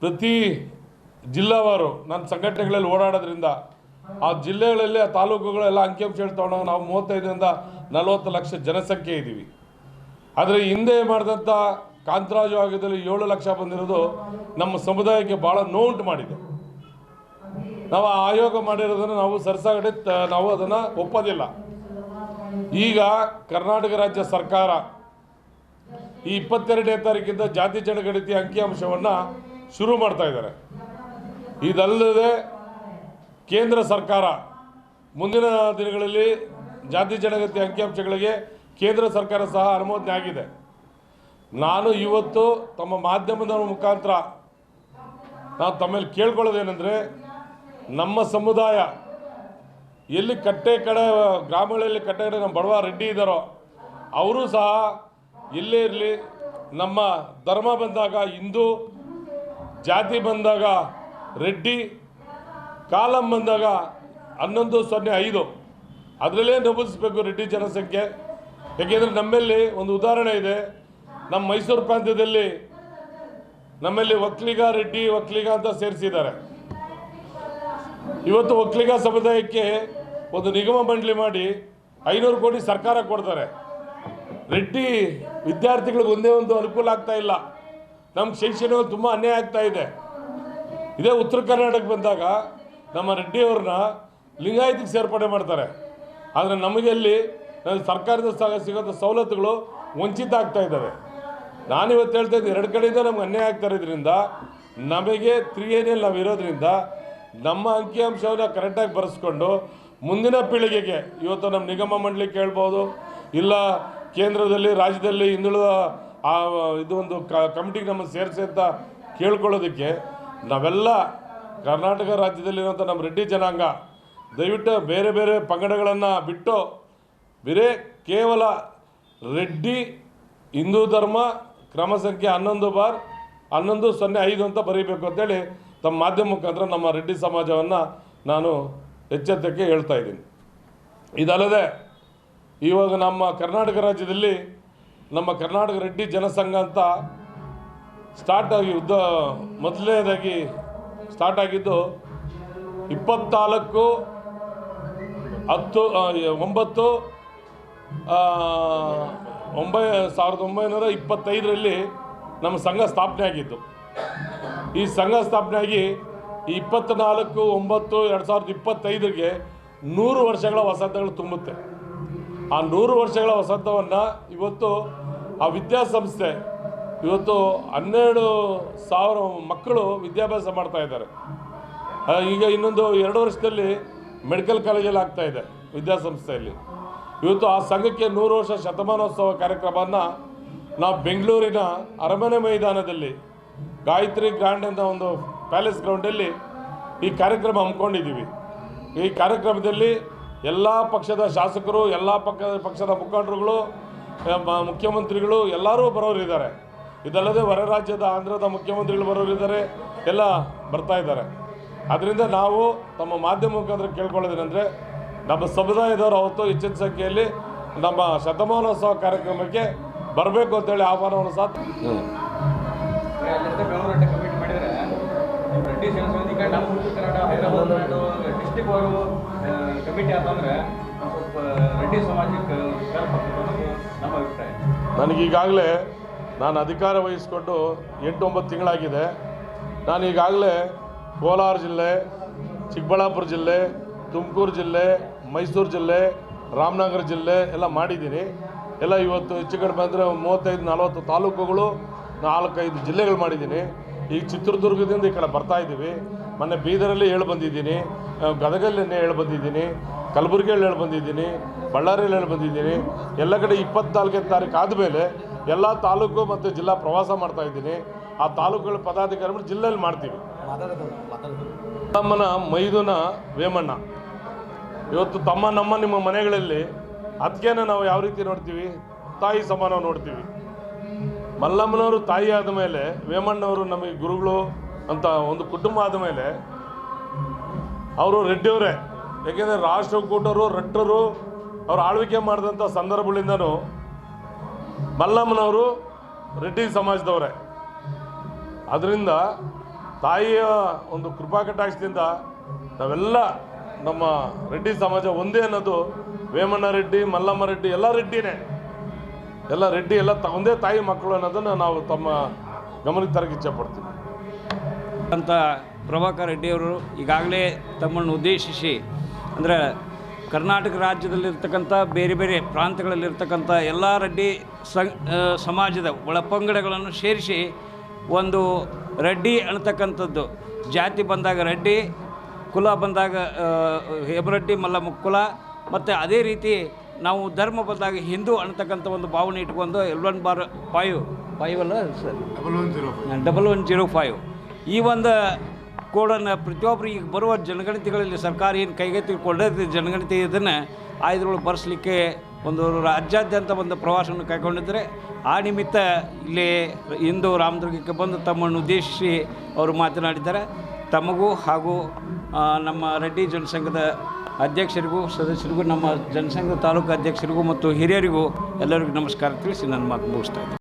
ಪ್ರತಿ ಜಿಲ್ಲಾವಾರು ನನ್ನ ಸಂಘಟನೆಗಳಲ್ಲಿ ಓಡಾಡೋದ್ರಿಂದ ಆ ಜಿಲ್ಲೆಗಳಲ್ಲಿ, ಆ ತಾಲೂಕುಗಳೆಲ್ಲ ಅಂಕಿಅಂಶ ತಗೊಂಡಾಗ ನಾವು ಮೂವತ್ತೈದರಿಂದ ನಲವತ್ತು ಲಕ್ಷ ಜನಸಂಖ್ಯೆ ಇದ್ದೀವಿ. ಆದರೆ ಹಿಂದೆ ಮಾಡಿದಂಥ ಕಾಂತರಾಜು ಆಗದಲ್ಲಿ ಏಳು ಲಕ್ಷ ಬಂದಿರೋದು ನಮ್ಮ ಸಮುದಾಯಕ್ಕೆ ಭಾಳ ನೋವುಂಟು ಮಾಡಿದೆ. ನಾವು ಆಯೋಗ ಮಾಡಿರೋದನ್ನು ನಾವು ಸರ್ಸಾಗಡೆ ನಾವು ಅದನ್ನು ಒಪ್ಪೋದಿಲ್ಲ. ಈಗ ಕರ್ನಾಟಕ ರಾಜ್ಯ ಸರ್ಕಾರ ಈ ಇಪ್ಪತ್ತೆರಡನೇ ತಾರೀಕಿಂದ ಜಾತಿ ಜನಗಣತಿ ಅಂಕಿಅಂಶವನ್ನು ಶುರು ಮಾಡ್ತಾ ಇದ್ದಾರೆ. ಇದಲ್ಲದೆ ಕೇಂದ್ರ ಸರ್ಕಾರ ಮುಂದಿನ ದಿನಗಳಲ್ಲಿ ಜಾತಿ ಜನಗತಿ ಅಂಕಿಅಂಶಗಳಿಗೆ ಕೇಂದ್ರ ಸರ್ಕಾರ ಸಹ ಅನುಮೋದನೆ ಆಗಿದೆ. ನಾನು ಇವತ್ತು ತಮ್ಮ ಮಾಧ್ಯಮದ ಮುಖಾಂತರ ನಾವು ತಮ್ಮಲ್ಲಿ ಕೇಳ್ಕೊಳ್ಳೋದೇನೆಂದರೆ ನಮ್ಮ ಸಮುದಾಯ ಎಲ್ಲಿ ಕಟ್ಟೆ ಕಡೆ, ಗ್ರಾಮಗಳಲ್ಲಿ ಕಟ್ಟೆ ಕಡೆ ನಮ್ಮ ಬಡವ ರೆಡ್ಡಿ ಇದ್ದಾರೋ ಅವರು ಸಹ ಎಲ್ಲೇ ಇರಲಿ. ನಮ್ಮ ಧರ್ಮ ಬಂದಾಗ ಹಿಂದೂ ಜಾತಿ ಬಂದಾಗ ರೆಡ್ಡಿ, ಕಾಲಂ ಬಂದಾಗ ಹನ್ನೊಂದು, ಸೊನ್ನೆ, ಐದು. ಅದರಲ್ಲೇ ನಮೂದಿಸಬೇಕು ರೆಡ್ಡಿ ಜನಸಂಖ್ಯೆ. ಯಾಕೆಂದರೆ ನಮ್ಮಲ್ಲಿ ಒಂದು ಉದಾಹರಣೆ ಇದೆ. ನಮ್ಮ ಮೈಸೂರು ಪ್ರಾಂತ್ಯದಲ್ಲಿ ನಮ್ಮಲ್ಲಿ ಒಕ್ಕಲಿಗ ರೆಡ್ಡಿ ಒಕ್ಕಲಿಗ ಅಂತ ಸೇರಿಸಿದ್ದಾರೆ. ಇವತ್ತು ಒಕ್ಕಲಿಗ ಸಮುದಾಯಕ್ಕೆ ಒಂದು ನಿಗಮ ಮಂಡಳಿ ಮಾಡಿ ಐನೂರು ಕೋಟಿ ಸರ್ಕಾರ ಕೊಡ್ತಾರೆ. ರೆಡ್ಡಿ ವಿದ್ಯಾರ್ಥಿಗಳಿಗೆ ಒಂದೇ ಒಂದು ಅನುಕೂಲ ಆಗ್ತಾ ಇಲ್ಲ. ನಮ್ಮ ಶೈಕ್ಷಣಿಕ ತುಂಬ ಅನ್ಯಾಯ ಆಗ್ತಾ ಇದೆ. ಇದೇ ಉತ್ತರ ಕರ್ನಾಟಕ ಬಂದಾಗ ನಮ್ಮ ರೆಡ್ಡಿಯವ್ರನ್ನ ಲಿಂಗಾಯತಿಗೆ ಸೇರ್ಪಡೆ ಮಾಡ್ತಾರೆ. ಆದರೆ ನಮಗೆ ಅಲ್ಲಿ ನಮ್ಮ ಸರ್ಕಾರದ ಸಿಗೋಂಥ ಸವಲತ್ತುಗಳು ವಂಚಿತ ಆಗ್ತಾ ಇದ್ದಾವೆ. ನಾನಿವತ್ತು ಹೇಳ್ತಾ ಇದ್ದೀನಿ, ಎರಡು ಕಡೆಯಿಂದ ನಮ್ಗೆ ಅನ್ಯಾಯ ಆಗ್ತಾ ಇರೋದ್ರಿಂದ, ನಮಗೆ ತ್ರಿಯೇನಿಯಲ್ಲಿ ನಾವು ಇರೋದ್ರಿಂದ ನಮ್ಮ ಅಂಕಿಅಂಶವನ್ನು ಕರೆಕ್ಟಾಗಿ ಬರೆಸ್ಕೊಂಡು ಮುಂದಿನ ಪೀಳಿಗೆಗೆ, ಇವತ್ತು ನಮ್ಮ ನಿಗಮ ಮಂಡಳಿ ಕೇಳ್ಬೋದು, ಇಲ್ಲ ಕೇಂದ್ರದಲ್ಲಿ, ರಾಜ್ಯದಲ್ಲಿ ಹಿಂದುಳಿದ ಆ, ಇದು ಒಂದು ಕಮಿಟಿಗೆ ನಮ್ಮನ್ನು ಸೇರಿಸಿ ಅಂತ ಕೇಳ್ಕೊಳ್ಳೋದಕ್ಕೆ ನಾವೆಲ್ಲ ಕರ್ನಾಟಕ ರಾಜ್ಯದಲ್ಲಿರುವಂಥ ನಮ್ಮ ರೆಡ್ಡಿ ಜನಾಂಗ, ದಯವಿಟ್ಟು ಬೇರೆ ಬೇರೆ ಪಂಗಡಗಳನ್ನು ಬಿಟ್ಟು ಬೇರೆ ಕೇವಲ ರೆಡ್ಡಿ ಹಿಂದೂ ಧರ್ಮ ಕ್ರಮ ಸಂಖ್ಯೆ ಹನ್ನೊಂದು ಬಾರ್ ಹನ್ನೊಂದು ಸೊನ್ನೆ ಐದು ಅಂತ ಬರೀಬೇಕು ಅಂತೇಳಿ ತಮ್ಮ ಮಾಧ್ಯಮ ಮುಖಾಂತರ ನಮ್ಮ ರೆಡ್ಡಿ ಸಮಾಜವನ್ನು ನಾನು ಎಚ್ಚೆತ್ತಕ್ಕೆ ಹೇಳ್ತಾ ಇದ್ದೀನಿ. ಇದಲ್ಲದೆ ಇವಾಗ ನಮ್ಮ ಕರ್ನಾಟಕ ರಾಜ್ಯದಲ್ಲಿ ನಮ್ಮ ಕರ್ನಾಟಕ ರೆಡ್ಡಿ ಜನಸಂಘ ಅಂತ ಸ್ಟಾರ್ಟ್ ಆಗಿ ಉದ್ದ ಮೊದಲನೇದಾಗಿ ಸ್ಟಾರ್ಟ್ ಆಗಿದ್ದು ಇಪ್ಪತ್ನಾಲ್ಕು, ಹತ್ತು ಒಂಬತ್ತು ಒಂಬೈ, ಸಾವಿರದ ಒಂಬೈನೂರ ಇಪ್ಪತ್ತೈದರಲ್ಲಿ ನಮ್ಮ ಸಂಘ ಸ್ಥಾಪನೆ ಆಗಿದ್ದು. ಈ ಸಂಘ ಸ್ಥಾಪನೆ ಆಗಿ ಈ ಇಪ್ಪತ್ತ್ನಾಲ್ಕು ಒಂಬತ್ತು, ಎರಡು ಸಾವಿರದ ಇಪ್ಪತ್ತೈದರಿಗೆ ನೂರು ವರ್ಷಗಳ ವಸಂತಗಳು ತುಂಬುತ್ತೆ. ಆ ನೂರು ವರ್ಷಗಳ ವಸಂತವನ್ನು ಇವತ್ತು ಆ ವಿದ್ಯಾಸಂಸ್ಥೆ ಇವತ್ತು ಹನ್ನೆರಡು ಸಾವಿರ ಮಕ್ಕಳು ವಿದ್ಯಾಭ್ಯಾಸ ಮಾಡ್ತಾ ಇದ್ದಾರೆ. ಈಗ ಇನ್ನೊಂದು ಎರಡು ವರ್ಷದಲ್ಲಿ ಮೆಡಿಕಲ್ ಕಾಲೇಜಲ್ಲಿ ಆಗ್ತಾ ಇದೆ ವಿದ್ಯಾಸಂಸ್ಥೆಯಲ್ಲಿ. ಇವತ್ತು ಆ ಸಂಘಕ್ಕೆ ನೂರು ವರ್ಷ ಶತಮಾನೋತ್ಸವ ಕಾರ್ಯಕ್ರಮವನ್ನು ನಾವು ಬೆಂಗಳೂರಿನ ಅರಮನೆ ಮೈದಾನದಲ್ಲಿ ಗಾಯತ್ರಿ ಗ್ರ್ಯಾಂಡ್ ಅಂತ ಒಂದು ಪ್ಯಾಲೇಸ್ ಗ್ರೌಂಡಲ್ಲಿ ಈ ಕಾರ್ಯಕ್ರಮ ಹಮ್ಮಿಕೊಂಡಿದ್ದೀವಿ. ಈ ಕಾರ್ಯಕ್ರಮದಲ್ಲಿ ಎಲ್ಲ ಪಕ್ಷದ ಶಾಸಕರು, ಎಲ್ಲ ಪಕ್ಕ ಪಕ್ಷದ ಮುಖಂಡರುಗಳು ಮುಖ್ಯಮಂತ್ರಿಗಳು ಎಲ್ಲರೂ ಬರೋರಿದ್ದಾರೆ. ಇದಲ್ಲದೆ ಹೊರ ರಾಜ್ಯದ ಆಂಧ್ರದ ಮುಖ್ಯಮಂತ್ರಿಗಳು ಬರೋರಿದ್ದಾರೆ. ಎಲ್ಲ ಬರ್ತಾ ಇದ್ದಾರೆ. ಅದರಿಂದ ನಾವು ತಮ್ಮ ಮಾಧ್ಯಮ ಮುಖಾಂತರ ಕೇಳ್ಕೊಳ್ಳೋದೇನೆಂದರೆ ನಮ್ಮ ಸಮುದಾಯದವರು ಅವತ್ತು ಹೆಚ್ಚಿನ ಸಂಖ್ಯೆಯಲ್ಲಿ ನಮ್ಮ ಶತಮಾನೋತ್ಸವ ಕಾರ್ಯಕ್ರಮಕ್ಕೆ ಬರಬೇಕು ಅಂತೇಳಿ ಆಹ್ವಾನವನ್ನು ಸಹ ಕಮಿಟಿ ಆತಂದ್ರೆ ಸ್ವಲ್ಪ ರೆಡ್ಡಿ ಸಮಾಜಕ್ಕೆ ನನಗೀಗಾಗಲೇ ನಾನು ಅಧಿಕಾರ ವಹಿಸಿಕೊಂಡು ಎಂಟು ಒಂಬತ್ತು ತಿಂಗಳಾಗಿದೆ. ನಾನು ಈಗಾಗಲೇ ಕೋಲಾರ ಜಿಲ್ಲೆ, ಚಿಕ್ಕಬಳ್ಳಾಪುರ ಜಿಲ್ಲೆ, ತುಮಕೂರು ಜಿಲ್ಲೆ, ಮೈಸೂರು ಜಿಲ್ಲೆ, ರಾಮನಗರ ಜಿಲ್ಲೆ ಎಲ್ಲ ಮಾಡಿದ್ದೀನಿ. ಎಲ್ಲ ಇವತ್ತು ಹೆಚ್ಚು ಕಡಿಮೆ ಅಂದರೆ ಮೂವತ್ತೈದು, ನಲವತ್ತು ತಾಲೂಕುಗಳು ನಾಲ್ಕೈದು ಜಿಲ್ಲೆಗಳು ಮಾಡಿದ್ದೀನಿ. ಈಗ ಚಿತ್ರದುರ್ಗದಿಂದ ಈ ಕಡೆ ಬರ್ತಾ ಇದ್ದೀವಿ. ಮೊನ್ನೆ ಬೀದರಲ್ಲಿ ಹೇಳಿ ಬಂದಿದ್ದೀನಿ. ಗದಗಲ್ಲಿ ಹೇಳಿ ಬಂದಿದ್ದೀನಿ. ಕಲಬುರಗಿಯಲ್ಲಿ ಹೇಳಿ ಬಂದಿದ್ದೀನಿ, ಬಳ್ಳಾರಿಯಲ್ಲಿ ಹೇಳಿ ಬಂದಿದ್ದೀನಿ, ಎಲ್ಲ ಕಡೆ ಇಪ್ಪತ್ನಾಲ್ಕನೇ ತಾರೀಕು ಆದಮೇಲೆ ಎಲ್ಲ ತಾಲೂಕು ಮತ್ತು ಜಿಲ್ಲಾ ಪ್ರವಾಸ ಮಾಡ್ತಾ ಇದ್ದೀನಿ. ಆ ತಾಲೂಕುಗಳ ಪದಾಧಿಕಾರಿಗಳು ಜಿಲ್ಲೆಯಲ್ಲಿ ಮಾಡ್ತೀವಿ. ತಮ್ಮನ, ಮೈದುನ, ವೇಮಣ್ಣ. ಇವತ್ತು ತಮ್ಮ, ನಮ್ಮ, ನಿಮ್ಮ ಮನೆಗಳಲ್ಲಿ ಅದಕ್ಕೇನೆ ನಾವು ಯಾವ ರೀತಿ ನೋಡ್ತೀವಿ? ತಾಯಿ ಸಮಾನ ನೋಡ್ತೀವಿ. ಮಲ್ಲಮ್ಮನವರು ತಾಯಿ ಆದ ಮೇಲೆ, ವೇಮಣ್ಣವರು ನಮಗೆ ಗುರುಗಳು ಅಂತ ಒಂದು ಕುಟುಂಬ ಆದ ಮೇಲೆ, ಅವರು ರೆಡ್ಡಿಯವರೇ ಯಾಕೆಂದರೆ ರಾಷ್ಟ್ರಕೂಟರು ರಟ್ಟರು ಅವರು ಆಳ್ವಿಕೆ ಮಾಡಿದಂಥ ಸಂದರ್ಭಗಳಿಂದನೂ ಮಲ್ಲಮ್ಮನವರು ರೆಡ್ಡಿ ಸಮಾಜದವರೇ. ಅದರಿಂದ ತಾಯಿಯ ಒಂದು ಕೃಪಾ ಕಟಾಕ್ಷದಿಂದ ನಾವೆಲ್ಲ ನಮ್ಮ ರೆಡ್ಡಿ ಸಮಾಜ ಒಂದೇ ಅನ್ನೋದು ವೇಮಣ್ಣ ರೆಡ್ಡಿ, ಮಲ್ಲಮ್ಮ ರೆಡ್ಡಿ ಎಲ್ಲ ರೆಡ್ಡಿನೇ. ಎಲ್ಲ ರೆಡ್ಡಿ ಎಲ್ಲ ತ ಒಂದೇ ತಾಯಿ ಮಕ್ಕಳು ಅನ್ನೋದನ್ನು ನಾವು ತಮ್ಮ ಗಮನಕ್ಕೆ ತರಕ್ಕೆ ಇಚ್ಛೆ ಪಡ್ತೀವಿ. ಅಂತ ಪ್ರಭಾಕರ್ ರೆಡ್ಡಿಯವರು ಈಗಾಗಲೇ ತಮ್ಮನ್ನು ಉದ್ದೇಶಿಸಿ ಅಂದರೆ ಕರ್ನಾಟಕ ರಾಜ್ಯದಲ್ಲಿರ್ತಕ್ಕಂಥ ಬೇರೆ ಬೇರೆ ಪ್ರಾಂತ್ಯಗಳಲ್ಲಿರ್ತಕ್ಕಂಥ ಎಲ್ಲ ರೆಡ್ಡಿ ಸಮಾಜದ ಸಮಾಜದ ಒಳಪಂಗಡಗಳನ್ನು ಸೇರಿಸಿ ಒಂದು ರೆಡ್ಡಿ ಅನ್ನತಕ್ಕಂಥದ್ದು. ಜಾತಿ ಬಂದಾಗ ರೆಡ್ಡಿ ಕುಲ ಬಂದಾಗ ಆ, ಹೇಮರೆಡ್ಡಿ ಮಲ್ಲಮ್ಮ ಕುಲ ಮತ್ತು ಅದೇ ರೀತಿ ನಾವು ಧರ್ಮ ಬಂದಾಗ ಹಿಂದೂ ಅನ್ನತಕ್ಕಂಥ ಒಂದು ಭಾವನೆ ಇಟ್ಕೊಂಡು L one bar five five ಅಲ್ಲ sir? Double one zero five. ಈ ಒಂದು ಕೋಡನ್ನು ಪ್ರತಿಯೊಬ್ಬರು ಈಗ ಬರುವ ಜನಗಣತಿಗಳಲ್ಲಿ ಸರ್ಕಾರ ಏನು ಕೈಗೆತ್ತಿಕೊಂಡೈತೆ ಜನಗಣತಿ ಇದನ್ನು ಇದ್ರೊಳಗೆ ಬರೆಸಲಿಕ್ಕೆ ಒಂದು ರಾಜ್ಯಾದ್ಯಂತ ಒಂದು ಪ್ರವಾಸವನ್ನು ಕೈಗೊಂಡಿದ್ದರೆ. ಆ ನಿಮಿತ್ತ ಇಲ್ಲಿ ಇಂದು ರಾಮದುರ್ಗಕ್ಕೆ ಬಂದು ತಮ್ಮನ್ನು ಉದ್ದೇಶಿಸಿ ಅವರು ಮಾತನಾಡಿದ್ದಾರೆ. ತಮಗೂ ಹಾಗೂ ನಮ್ಮ ರೆಡ್ಡಿ ಜನಸಂಘದ ಅಧ್ಯಕ್ಷರಿಗೂ, ಸದಸ್ಯರಿಗೂ, ನಮ್ಮ ಜನಸಂಘದ ತಾಲೂಕು ಅಧ್ಯಕ್ಷರಿಗೂ ಮತ್ತು ಹಿರಿಯರಿಗೂ ಎಲ್ಲರಿಗೂ ನಮಸ್ಕಾರ ತಿಳಿಸಿ ನನ್ನ ಮಾತು ಮುಗಿಸ್ತಾ